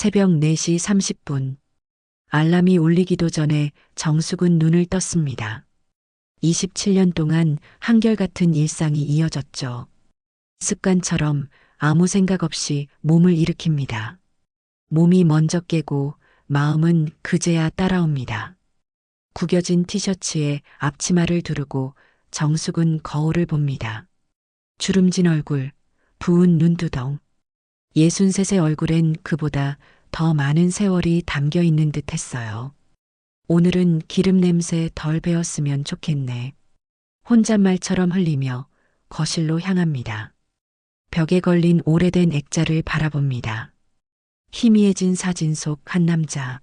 새벽 4시 30분. 알람이 울리기도 전에 정숙은 눈을 떴습니다. 27년 동안 한결같은 일상이 이어졌죠. 습관처럼 아무 생각 없이 몸을 일으킵니다. 몸이 먼저 깨고 마음은 그제야 따라옵니다. 구겨진 티셔츠에 앞치마를 두르고 정숙은 거울을 봅니다. 주름진 얼굴, 부은 눈두덩. 예순셋의 얼굴엔 그보다 더 많은 세월이 담겨 있는 듯 했어요. 오늘은 기름 냄새 덜 배었으면 좋겠네. 혼잣말처럼 흘리며 거실로 향합니다. 벽에 걸린 오래된 액자를 바라봅니다. 희미해진 사진 속 한 남자.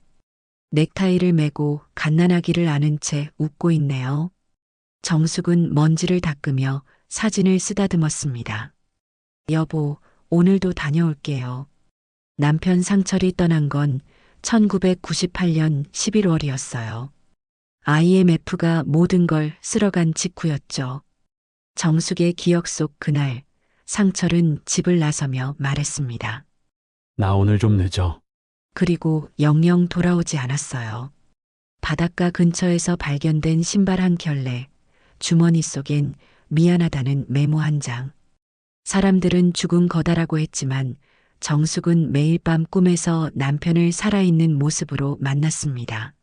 넥타이를 메고 갓난아기를 안은 채 웃고 있네요. 정숙은 먼지를 닦으며 사진을 쓰다듬었습니다. 여보, 오늘도 다녀올게요. 남편 상철이 떠난 건 1998년 11월이었어요. IMF가 모든 걸 쓸어간 직후였죠. 정숙의 기억 속 그날, 상철은 집을 나서며 말했습니다. 나 오늘 좀 늦어. 그리고 영영 돌아오지 않았어요. 바닷가 근처에서 발견된 신발 한 켤레, 주머니 속엔 미안하다는 메모 한 장. 사람들은 죽은 거다라고 했지만 정숙은 매일 밤 꿈에서 남편을 살아있는 모습으로 만났습니다.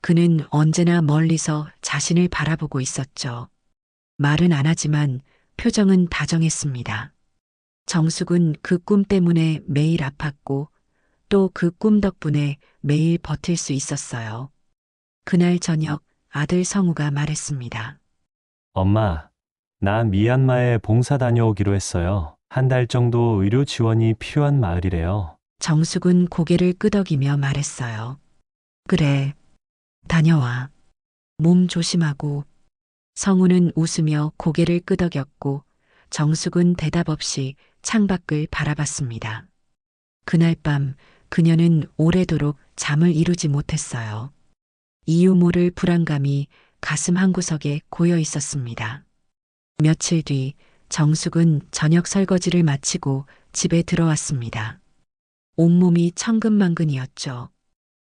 그는 언제나 멀리서 자신을 바라보고 있었죠. 말은 안 하지만 표정은 다정했습니다. 정숙은 그 꿈 때문에 매일 아팠고 또 그 꿈 덕분에 매일 버틸 수 있었어요. 그날 저녁 아들 성우가 말했습니다. 엄마, 나 미얀마에 봉사 다녀오기로 했어요. 한 달 정도 의료 지원이 필요한 마을이래요. 정숙은 고개를 끄덕이며 말했어요. 그래, 다녀와. 몸 조심하고. 성우는 웃으며 고개를 끄덕였고 정숙은 대답 없이 창밖을 바라봤습니다. 그날 밤 그녀는 오래도록 잠을 이루지 못했어요. 이유 모를 불안감이 가슴 한구석에 고여 있었습니다. 며칠 뒤 정숙은 저녁 설거지를 마치고 집에 들어왔습니다. 온몸이 천근만근이었죠.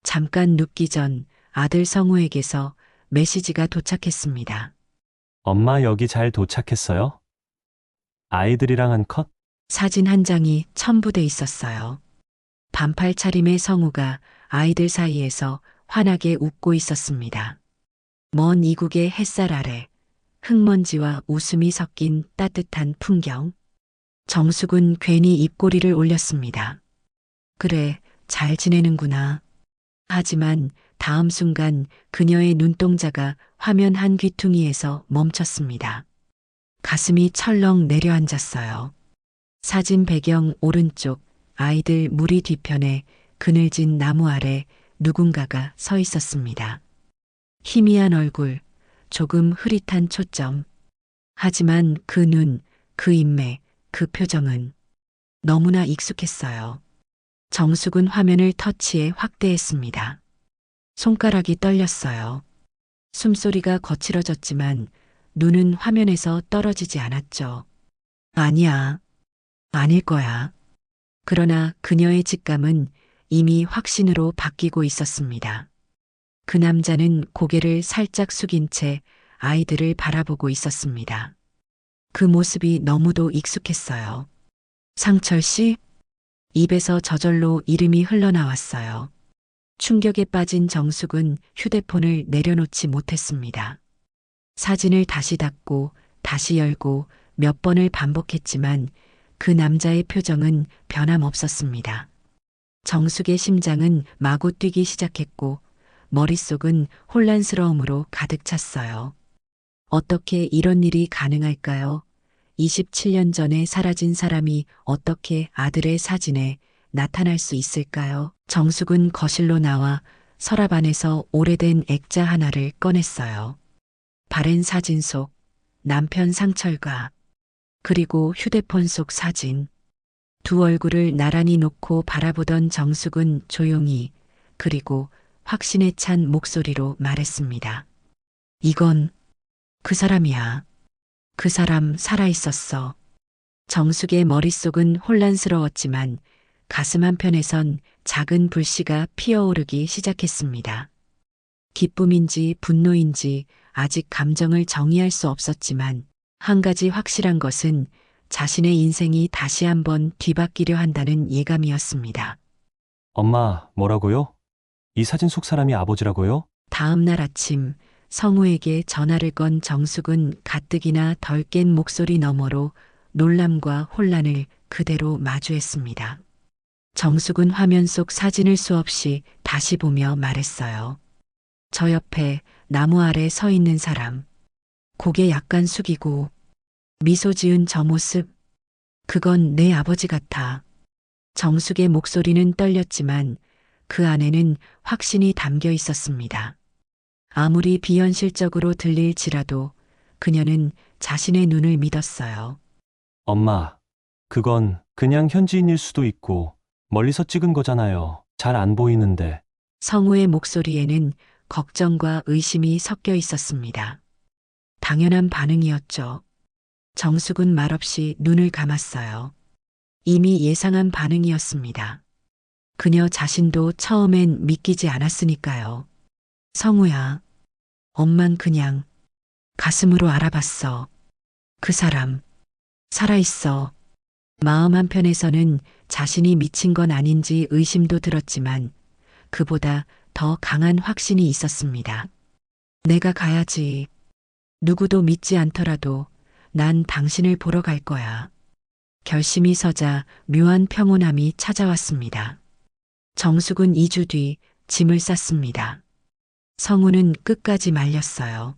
잠깐 눕기 전 아들 성우에게서 메시지가 도착했습니다. 엄마 여기 잘 도착했어요? 아이들이랑 한 컷? 사진 한 장이 첨부돼 있었어요. 반팔 차림의 성우가 아이들 사이에서 환하게 웃고 있었습니다. 먼 이국의 햇살 아래 흙먼지와 웃음이 섞인 따뜻한 풍경. 정숙은 괜히 입꼬리를 올렸습니다. 그래, 잘 지내는구나. 하지만 다음 순간 그녀의 눈동자가 화면 한 귀퉁이에서 멈췄습니다. 가슴이 철렁 내려앉았어요. 사진 배경 오른쪽 아이들 무리 뒤편에 그늘진 나무 아래 누군가가 서 있었습니다. 희미한 얼굴, 조금 흐릿한 초점. 하지만 그 눈, 그 인매, 그 표정은 너무나 익숙했어요. 정숙은 화면을 터치해 확대했습니다. 손가락이 떨렸어요. 숨소리가 거칠어졌지만 눈은 화면에서 떨어지지 않았죠. 아니야. 아닐 거야. 그러나 그녀의 직감은 이미 확신으로 바뀌고 있었습니다. 그 남자는 고개를 살짝 숙인 채 아이들을 바라보고 있었습니다. 그 모습이 너무도 익숙했어요. 상철 씨? 입에서 저절로 이름이 흘러나왔어요. 충격에 빠진 정숙은 휴대폰을 내려놓지 못했습니다. 사진을 다시 닫고 다시 열고 몇 번을 반복했지만 그 남자의 표정은 변함없었습니다. 정숙의 심장은 마구 뛰기 시작했고 머릿속은 혼란스러움으로 가득 찼어요. 어떻게 이런 일이 가능할까요? 27년 전에 사라진 사람이 어떻게 아들의 사진에 나타날 수 있을까요? 정숙은 거실로 나와 서랍 안에서 오래된 액자 하나를 꺼냈어요. 바랜 사진 속 남편 상철과 그리고 휴대폰 속 사진. 두 얼굴을 나란히 놓고 바라보던 정숙은 조용히 그리고 확신에 찬 목소리로 말했습니다. 이건 그 사람이야. 그 사람 살아있었어. 정숙의 머릿속은 혼란스러웠지만 가슴 한편에선 작은 불씨가 피어오르기 시작했습니다. 기쁨인지 분노인지 아직 감정을 정의할 수 없었지만 한 가지 확실한 것은 자신의 인생이 다시 한번 뒤바뀌려 한다는 예감이었습니다. 엄마, 뭐라고요? 이 사진 속 사람이 아버지라고요? 다음 날 아침 성우에게 전화를 건 정숙은 가뜩이나 덜 깬 목소리 너머로 놀람과 혼란을 그대로 마주했습니다. 정숙은 화면 속 사진을 수없이 다시 보며 말했어요. 저 옆에 나무 아래 서 있는 사람. 고개 약간 숙이고 미소 지은 저 모습. 그건 내 아버지 같아. 정숙의 목소리는 떨렸지만 그 안에는 확신이 담겨 있었습니다. 아무리 비현실적으로 들릴지라도 그녀는 자신의 눈을 믿었어요. 엄마, 그건 그냥 현지인일 수도 있고 멀리서 찍은 거잖아요. 잘 안 보이는데. 성우의 목소리에는 걱정과 의심이 섞여 있었습니다. 당연한 반응이었죠. 정숙은 말없이 눈을 감았어요. 이미 예상한 반응이었습니다. 그녀 자신도 처음엔 믿기지 않았으니까요. 성우야, 엄만 그냥 가슴으로 알아봤어. 그 사람, 살아있어. 마음 한편에서는 자신이 미친 건 아닌지 의심도 들었지만 그보다 더 강한 확신이 있었습니다. 내가 가야지. 누구도 믿지 않더라도 난 당신을 보러 갈 거야. 결심이 서자 묘한 평온함이 찾아왔습니다. 정숙은 2주 뒤 짐을 쌌습니다. 성우는 끝까지 말렸어요.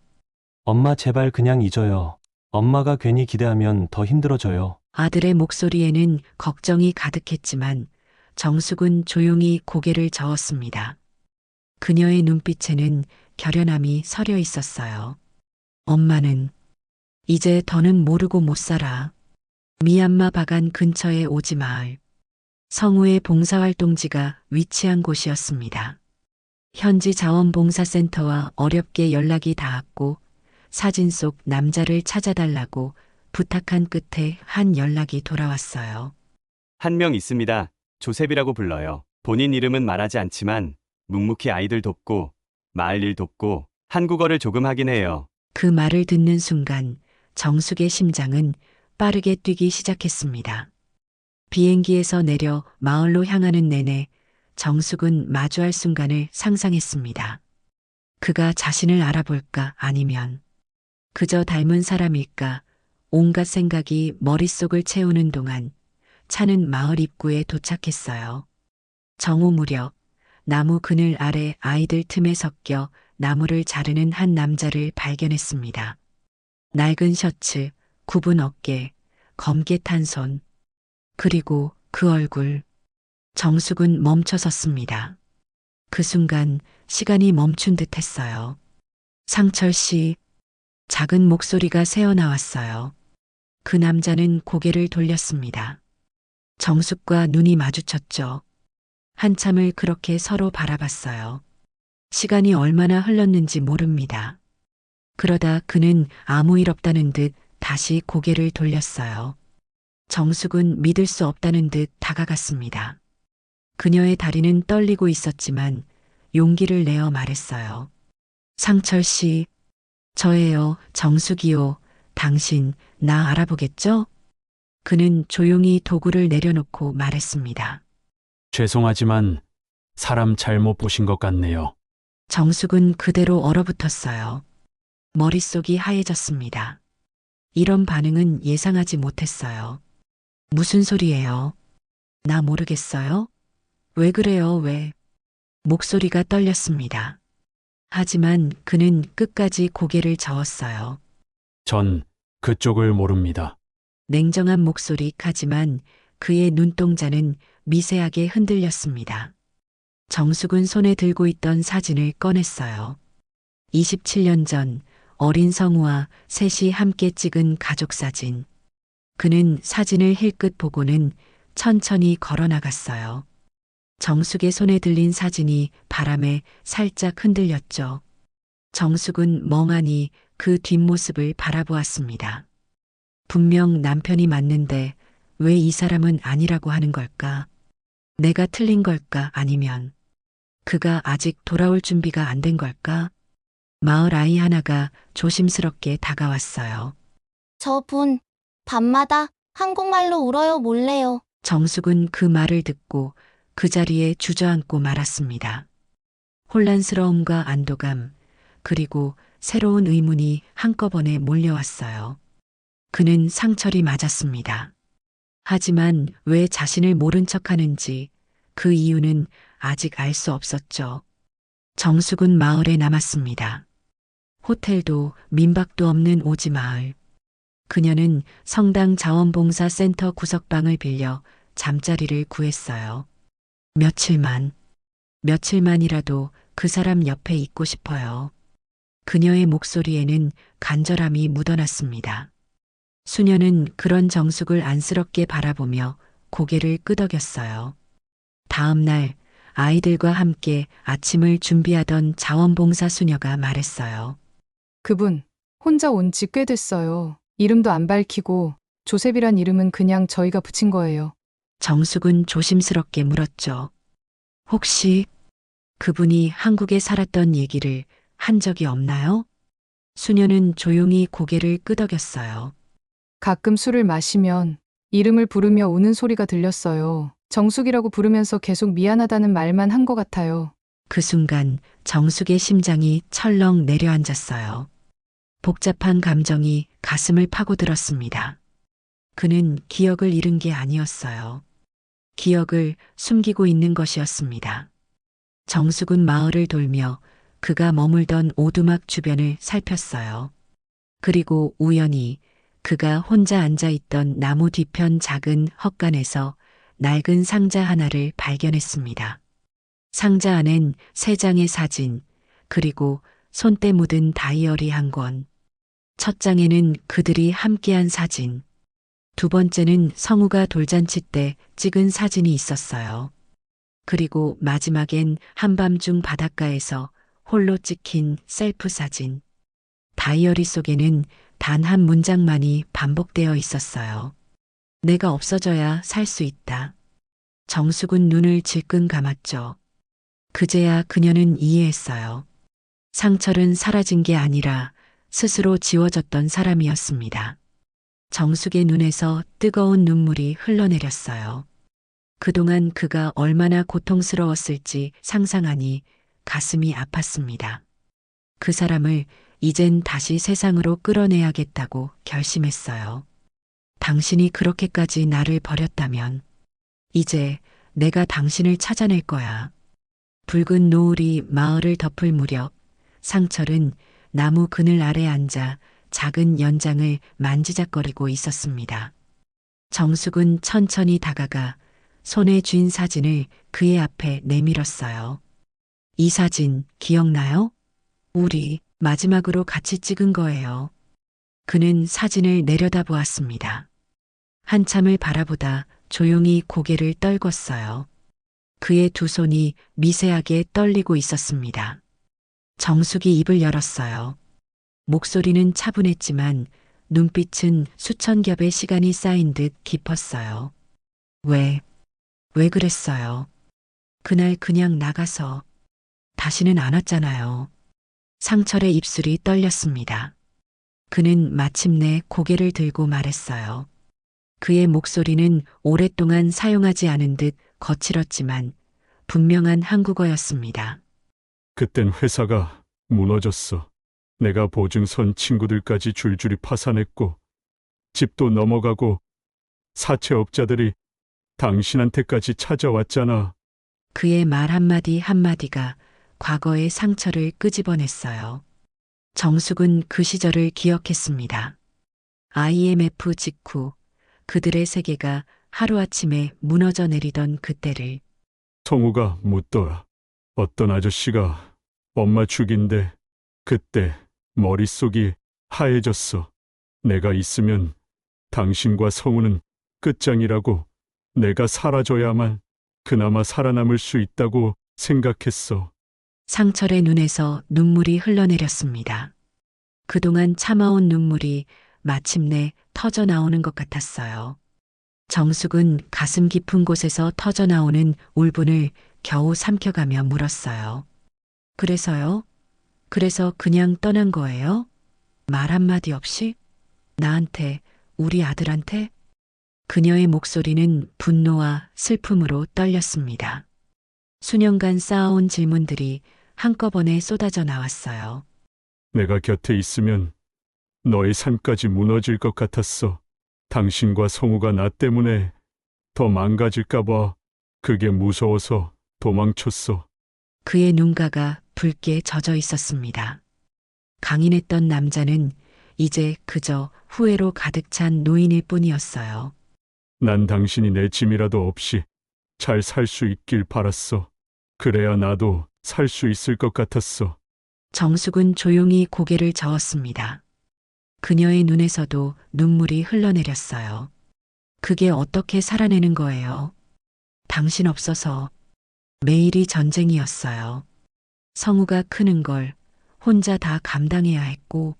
엄마 제발 그냥 잊어요. 엄마가 괜히 기대하면 더 힘들어져요. 아들의 목소리에는 걱정이 가득했지만 정숙은 조용히 고개를 저었습니다. 그녀의 눈빛에는 결연함이 서려 있었어요. 엄마는 이제 더는 모르고 못 살아. 미얀마 바간 근처의 오지 마을. 성우의 봉사활동지가 위치한 곳이었습니다. 현지 자원봉사센터와 어렵게 연락이 닿았고 사진 속 남자를 찾아달라고 부탁한 끝에 한 연락이 돌아왔어요. 한 명 있습니다. 조셉이라고 불러요. 본인 이름은 말하지 않지만 묵묵히 아이들 돕고 마을 일 돕고 한국어를 조금 하긴 해요. 그 말을 듣는 순간 정숙의 심장은 빠르게 뛰기 시작했습니다. 비행기에서 내려 마을로 향하는 내내 정숙은 마주할 순간을 상상했습니다. 그가 자신을 알아볼까 아니면 그저 닮은 사람일까 온갖 생각이 머릿속을 채우는 동안 차는 마을 입구에 도착했어요. 정오 무렵 나무 그늘 아래 아이들 틈에 섞여 나무를 자르는 한 남자를 발견했습니다. 낡은 셔츠, 굽은 어깨, 검게 탄 손, 그리고 그 얼굴. 정숙은 멈춰 섰습니다. 그 순간 시간이 멈춘 듯 했어요. 상철 씨, 작은 목소리가 새어나왔어요. 그 남자는 고개를 돌렸습니다. 정숙과 눈이 마주쳤죠. 한참을 그렇게 서로 바라봤어요. 시간이 얼마나 흘렀는지 모릅니다. 그러다 그는 아무 일 없다는 듯 다시 고개를 돌렸어요. 정숙은 믿을 수 없다는 듯 다가갔습니다. 그녀의 다리는 떨리고 있었지만 용기를 내어 말했어요. 상철 씨, 저예요, 정숙이요. 당신, 나 알아보겠죠? 그는 조용히 도구를 내려놓고 말했습니다. 죄송하지만 사람 잘못 보신 것 같네요. 정숙은 그대로 얼어붙었어요. 머릿속이 하얘졌습니다. 이런 반응은 예상하지 못했어요. 무슨 소리예요? 나 모르겠어요? 왜 그래요, 왜? 목소리가 떨렸습니다. 하지만 그는 끝까지 고개를 저었어요. 전 그쪽을 모릅니다. 냉정한 목소리 하지만 그의 눈동자는 미세하게 흔들렸습니다. 정숙은 손에 들고 있던 사진을 꺼냈어요. 27년 전 어린 성우와 셋이 함께 찍은 가족 사진. 그는 사진을 힐끗 보고는 천천히 걸어 나갔어요. 정숙의 손에 들린 사진이 바람에 살짝 흔들렸죠. 정숙은 멍하니 그 뒷모습을 바라보았습니다. 분명 남편이 맞는데 왜 이 사람은 아니라고 하는 걸까? 내가 틀린 걸까 아니면 그가 아직 돌아올 준비가 안 된 걸까? 마을 아이 하나가 조심스럽게 다가왔어요. 저분, 밤마다 한국말로 울어요, 몰래요. 정숙은 그 말을 듣고 그 자리에 주저앉고 말았습니다. 혼란스러움과 안도감, 그리고 새로운 의문이 한꺼번에 몰려왔어요. 그는 상처리 맞았습니다. 하지만 왜 자신을 모른 척 하는지 그 이유는 아직 알 수 없었죠. 정숙은 마을에 남았습니다. 호텔도 민박도 없는 오지 마을. 그녀는 성당 자원봉사 센터 구석방을 빌려 잠자리를 구했어요. 며칠만, 며칠만이라도 그 사람 옆에 있고 싶어요. 그녀의 목소리에는 간절함이 묻어났습니다. 수녀는 그런 정숙을 안쓰럽게 바라보며 고개를 끄덕였어요. 다음 날 아이들과 함께 아침을 준비하던 자원봉사 수녀가 말했어요. 그분, 혼자 온 지 꽤 됐어요. 이름도 안 밝히고, 조셉이란 이름은 그냥 저희가 붙인 거예요. 정숙은 조심스럽게 물었죠. 혹시 그분이 한국에 살았던 얘기를 한 적이 없나요? 수녀는 조용히 고개를 끄덕였어요. 가끔 술을 마시면, 이름을 부르며 우는 소리가 들렸어요. 정숙이라고 부르면서 계속 미안하다는 말만 한 것 같아요. 그 순간 정숙의 심장이 철렁 내려앉았어요. 복잡한 감정이 가슴을 파고들었습니다. 그는 기억을 잃은 게 아니었어요. 기억을 숨기고 있는 것이었습니다. 정숙은 마을을 돌며 그가 머물던 오두막 주변을 살폈어요. 그리고 우연히 그가 혼자 앉아 있던 나무 뒤편 작은 헛간에서 낡은 상자 하나를 발견했습니다. 상자 안엔 세 장의 사진, 그리고 손때 묻은 다이어리 한 권. 첫 장에는 그들이 함께한 사진. 두 번째는 성우가 돌잔치 때 찍은 사진이 있었어요. 그리고 마지막엔 한밤중 바닷가에서 홀로 찍힌 셀프 사진. 다이어리 속에는 단 한 문장만이 반복되어 있었어요. 내가 없어져야 살 수 있다. 정숙은 눈을 질끈 감았죠. 그제야 그녀는 이해했어요. 상철은 사라진 게 아니라 스스로 지워졌던 사람이었습니다. 정숙의 눈에서 뜨거운 눈물이 흘러내렸어요. 그동안 그가 얼마나 고통스러웠을지 상상하니 가슴이 아팠습니다. 그 사람을 이젠 다시 세상으로 끌어내야겠다고 결심했어요. 당신이 그렇게까지 나를 버렸다면 이제 내가 당신을 찾아낼 거야. 붉은 노을이 마을을 덮을 무렵 상철은 나무 그늘 아래 앉아 작은 연장을 만지작거리고 있었습니다. 정숙은 천천히 다가가 손에 쥔 사진을 그의 앞에 내밀었어요. 이 사진 기억나요? 우리 마지막으로 같이 찍은 거예요. 그는 사진을 내려다보았습니다. 한참을 바라보다 조용히 고개를 떨궜어요. 그의 두 손이 미세하게 떨리고 있었습니다. 정숙이 입을 열었어요. 목소리는 차분했지만 눈빛은 수천 겹의 시간이 쌓인 듯 깊었어요. 왜, 왜 그랬어요? 그날 그냥 나가서 다시는 안 왔잖아요. 상철의 입술이 떨렸습니다. 그는 마침내 고개를 들고 말했어요. 그의 목소리는 오랫동안 사용하지 않은 듯 거칠었지만 분명한 한국어였습니다. 그땐 회사가 무너졌어. 내가 보증선 친구들까지 줄줄이 파산했고, 집도 넘어가고, 사채업자들이 당신한테까지 찾아왔잖아. 그의 말 한마디 한마디가 과거의 상처를 끄집어냈어요. 정숙은 그 시절을 기억했습니다. IMF 직후 그들의 세계가 하루아침에 무너져 내리던 그때를 성우가 묻더라. 어떤 아저씨가 엄마 죽인데 그때 머릿속이 하얘졌어. 내가 있으면 당신과 성우는 끝장이라고 내가 사라져야만 그나마 살아남을 수 있다고 생각했어. 상철의 눈에서 눈물이 흘러내렸습니다. 그동안 참아온 눈물이 마침내 터져 나오는 것 같았어요. 정숙은 가슴 깊은 곳에서 터져 나오는 울분을 겨우 삼켜가며 물었어요. 그래서요? 그래서 그냥 떠난 거예요? 말 한마디 없이? 나한테, 우리 아들한테? 그녀의 목소리는 분노와 슬픔으로 떨렸습니다. 수년간 쌓아온 질문들이 한꺼번에 쏟아져 나왔어요. 내가 곁에 있으면 너의 삶까지 무너질 것 같았어. 당신과 성우가 나 때문에 더 망가질까봐 그게 무서워서 도망쳤어. 그의 눈가가 붉게 젖어 있었습니다. 강인했던 남자는 이제 그저 후회로 가득 찬 노인일 뿐이었어요. 난 당신이 내 짐이라도 없이 잘 살 수 있길 바랐어. 그래야 나도 살 수 있을 것 같았어. 정숙은 조용히 고개를 저었습니다. 그녀의 눈에서도 눈물이 흘러내렸어요. 그게 어떻게 살아내는 거예요? 당신 없어서 매일이 전쟁이었어요. 성우가 크는 걸 혼자 다 감당해야 했고,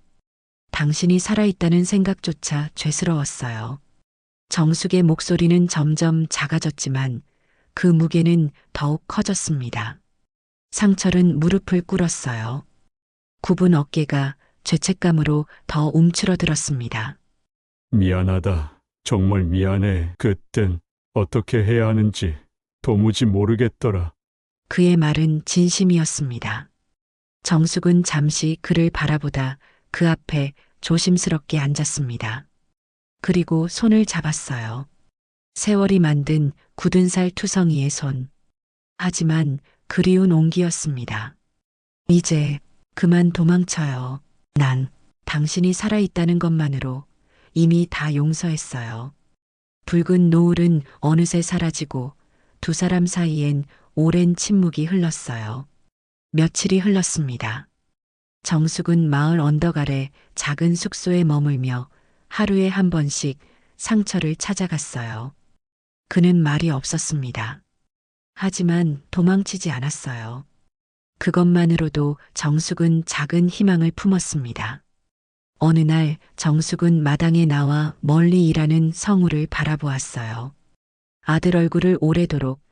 당신이 살아있다는 생각조차 죄스러웠어요. 정숙의 목소리는 점점 작아졌지만 그 무게는 더욱 커졌습니다. 상철은 무릎을 꿇었어요. 굽은 어깨가 죄책감으로 더 움츠러들었습니다. 미안하다. 정말 미안해. 그땐 어떻게 해야 하는지 도무지 모르겠더라. 그의 말은 진심이었습니다. 정숙은 잠시 그를 바라보다 그 앞에 조심스럽게 앉았습니다. 그리고 손을 잡았어요. 세월이 만든 굳은 살 투성이의 손. 하지만 그리운 온기였습니다. 이제 그만 도망쳐요. 난 당신이 살아있다는 것만으로 이미 다 용서했어요. 붉은 노을은 어느새 사라지고 두 사람 사이엔 오랜 침묵이 흘렀어요. 며칠이 흘렀습니다. 정숙은 마을 언덕 아래 작은 숙소에 머물며 하루에 한 번씩 상처를 찾아갔어요. 그는 말이 없었습니다. 하지만 도망치지 않았어요. 그것만으로도 정숙은 작은 희망을 품었습니다. 어느 날 정숙은 마당에 나와 멀리 일하는 성우를 바라보았어요. 아들 얼굴을 오래도록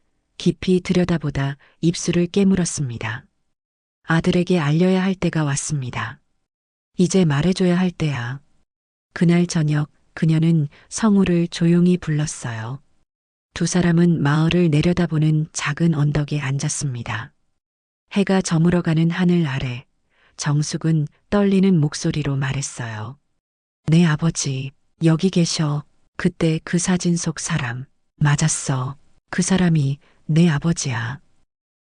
깊이 들여다보다 입술을 깨물었습니다. 아들에게 알려야 할 때가 왔습니다. 이제 말해줘야 할 때야. 그날 저녁 그녀는 성우를 조용히 불렀어요. 두 사람은 마을을 내려다보는 작은 언덕에 앉았습니다. 해가 저물어가는 하늘 아래 정숙은 떨리는 목소리로 말했어요. 내 아버지, 여기 계셔. 그때 그 사진 속 사람. 맞았어. 그 사람이 내 아버지야.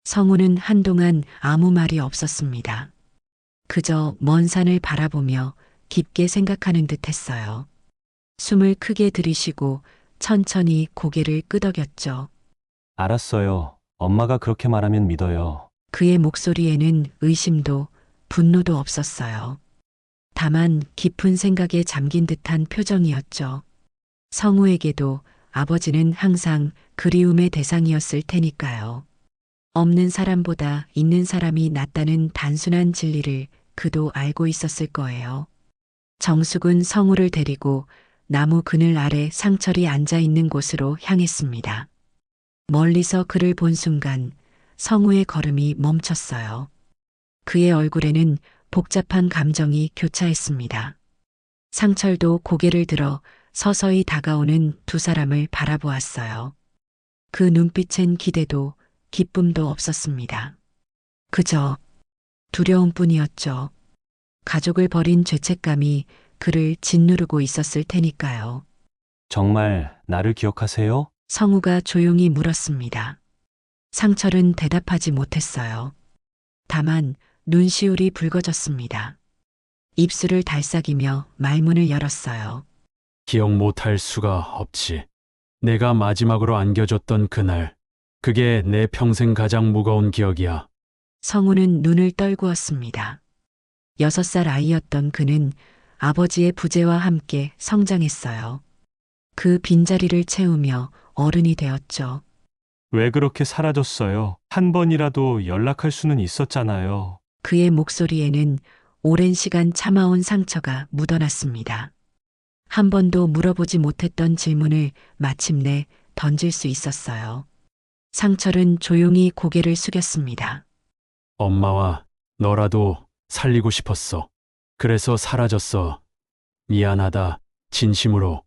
성우는 한동안 아무 말이 없었습니다. 그저 먼 산을 바라보며 깊게 생각하는 듯 했어요. 숨을 크게 들이쉬고 천천히 고개를 끄덕였죠. 알았어요. 엄마가 그렇게 말하면 믿어요. 그의 목소리에는 의심도 분노도 없었어요. 다만 깊은 생각에 잠긴 듯한 표정이었죠. 성우에게도 아버지는 항상 그리움의 대상이었을 테니까요. 없는 사람보다 있는 사람이 낫다는 단순한 진리를 그도 알고 있었을 거예요. 정숙은 성우를 데리고 나무 그늘 아래 상철이 앉아 있는 곳으로 향했습니다. 멀리서 그를 본 순간 성우의 걸음이 멈췄어요. 그의 얼굴에는 복잡한 감정이 교차했습니다. 상철도 고개를 들어 서서히 다가오는 두 사람을 바라보았어요. 그 눈빛엔 기대도 기쁨도 없었습니다. 그저 두려움뿐이었죠. 가족을 버린 죄책감이 그를 짓누르고 있었을 테니까요. 정말 나를 기억하세요? 성우가 조용히 물었습니다. 상철은 대답하지 못했어요. 다만 눈시울이 붉어졌습니다. 입술을 달싹이며 말문을 열었어요. 기억 못할 수가 없지. 내가 마지막으로 안겨줬던 그날. 그게 내 평생 가장 무거운 기억이야. 성우는 눈을 떨구었습니다. 여섯 살 아이였던 그는 아버지의 부재와 함께 성장했어요. 그 빈자리를 채우며 어른이 되었죠. 왜 그렇게 사라졌어요? 한 번이라도 연락할 수는 있었잖아요. 그의 목소리에는 오랜 시간 참아온 상처가 묻어났습니다. 한 번도 물어보지 못했던 질문을 마침내 던질 수 있었어요. 상철은 조용히 고개를 숙였습니다. 엄마와 너라도 살리고 싶었어. 그래서 사라졌어. 미안하다. 진심으로.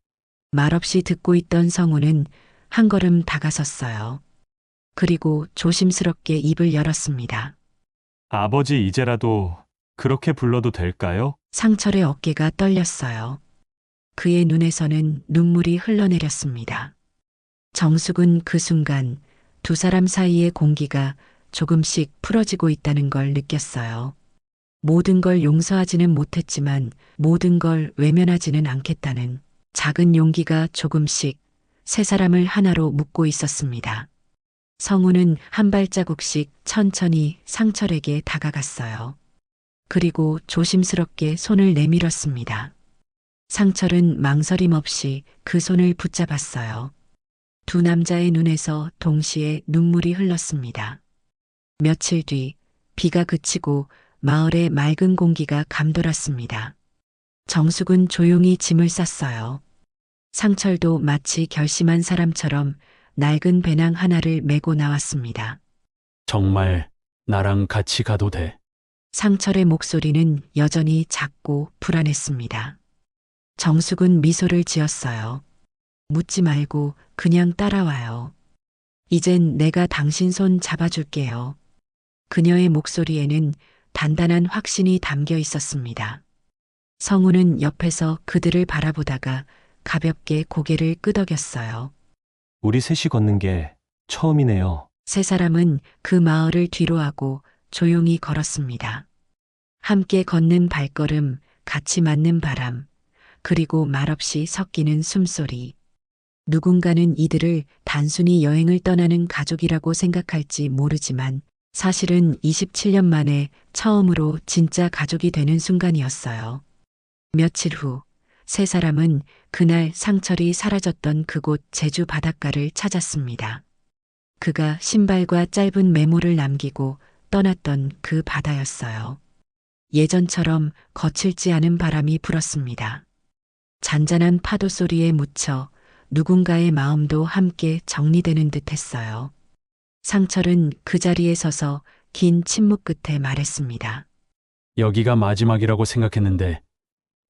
말없이 듣고 있던 성우는 한 걸음 다가섰어요. 그리고 조심스럽게 입을 열었습니다. 아버지 이제라도 그렇게 불러도 될까요? 상철의 어깨가 떨렸어요. 그의 눈에서는 눈물이 흘러내렸습니다. 정숙은 그 순간 두 사람 사이의 공기가 조금씩 풀어지고 있다는 걸 느꼈어요. 모든 걸 용서하지는 못했지만 모든 걸 외면하지는 않겠다는 작은 용기가 조금씩 세 사람을 하나로 묶고 있었습니다. 성우는 한 발자국씩 천천히 상철에게 다가갔어요. 그리고 조심스럽게 손을 내밀었습니다. 상철은 망설임 없이 그 손을 붙잡았어요. 두 남자의 눈에서 동시에 눈물이 흘렀습니다. 며칠 뒤 비가 그치고 마을의 맑은 공기가 감돌았습니다. 정숙은 조용히 짐을 쌌어요. 상철도 마치 결심한 사람처럼 낡은 배낭 하나를 메고 나왔습니다. 정말 나랑 같이 가도 돼. 상철의 목소리는 여전히 작고 불안했습니다. 정숙은 미소를 지었어요. 묻지 말고 그냥 따라와요. 이젠 내가 당신 손 잡아줄게요. 그녀의 목소리에는 단단한 확신이 담겨 있었습니다. 성우는 옆에서 그들을 바라보다가 가볍게 고개를 끄덕였어요. 우리 셋이 걷는 게 처음이네요. 세 사람은 그 마을을 뒤로하고 조용히 걸었습니다. 함께 걷는 발걸음, 같이 맞는 바람, 그리고 말없이 섞이는 숨소리. 누군가는 이들을 단순히 여행을 떠나는 가족이라고 생각할지 모르지만 사실은 27년 만에 처음으로 진짜 가족이 되는 순간이었어요. 며칠 후, 세 사람은 그날 상철이 사라졌던 그곳 제주 바닷가를 찾았습니다. 그가 신발과 짧은 메모를 남기고 떠났던 그 바다였어요. 예전처럼 거칠지 않은 바람이 불었습니다. 잔잔한 파도 소리에 묻혀 누군가의 마음도 함께 정리되는 듯 했어요. 상철은 그 자리에 서서 긴 침묵 끝에 말했습니다. 여기가 마지막이라고 생각했는데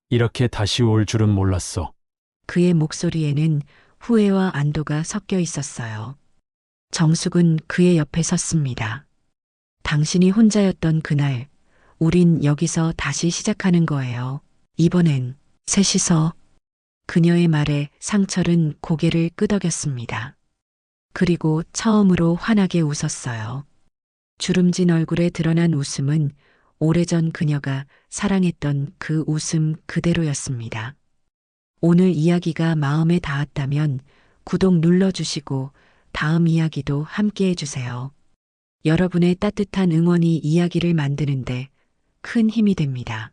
이렇게 다시 올 줄은 몰랐어. 그의 목소리에는 후회와 안도가 섞여 있었어요. 정숙은 그의 옆에 섰습니다. 당신이 혼자였던 그날, 우린 여기서 다시 시작하는 거예요. 이번엔 셋이서 그녀의 말에 상철은 고개를 끄덕였습니다. 그리고 처음으로 환하게 웃었어요. 주름진 얼굴에 드러난 웃음은 오래전 그녀가 사랑했던 그 웃음 그대로였습니다. 오늘 이야기가 마음에 닿았다면 구독 눌러주시고 다음 이야기도 함께 해주세요. 여러분의 따뜻한 응원이 이야기를 만드는데 큰 힘이 됩니다.